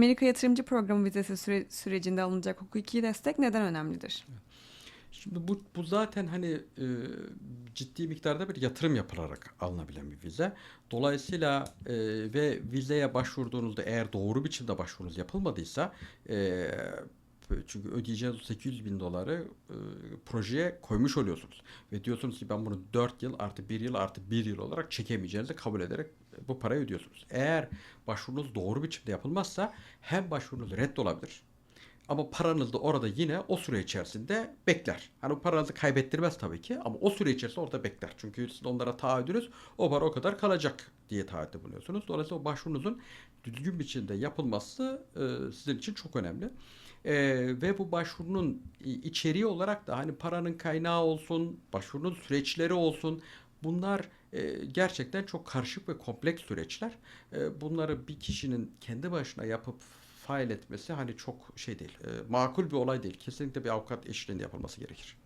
Amerika Yatırımcı Programı vizesi süre- sürecinde alınacak hukuki destek neden önemlidir? Şimdi bu, bu zaten hani e, ciddi miktarda bir yatırım yapılarak alınabilen bir vize. Dolayısıyla e, ve vizeye başvurduğunuzda eğer doğru biçimde başvurunuz yapılmadıysa e, çünkü ödeyeceğiniz o 800 bin doları e, projeye koymuş oluyorsunuz. Ve diyorsunuz ki ben bunu 4 yıl artı 1 yıl artı 1 yıl olarak çekemeyeceğinizi kabul ederek bu parayı ödüyorsunuz. Eğer başvurunuz doğru biçimde yapılmazsa hem başvurunuz reddolabilir ama paranız da orada yine o süre içerisinde bekler. Hani paranızı kaybettirmez tabii ki ama o süre içerisinde orada bekler. Çünkü siz onlara taahhüdünüz o para o kadar kalacak diye taahhütte bulunuyorsunuz. Dolayısıyla o başvurunuzun düzgün biçimde yapılması e, sizin için çok önemli. E, ve bu başvurunun içeriği olarak da hani paranın kaynağı olsun, başvurunun süreçleri olsun bunlar e, gerçekten çok karışık ve kompleks süreçler. E, bunları bir kişinin kendi başına yapıp fail etmesi hani çok şey değil, e, makul bir olay değil. Kesinlikle bir avukat eşliğinde yapılması gerekir.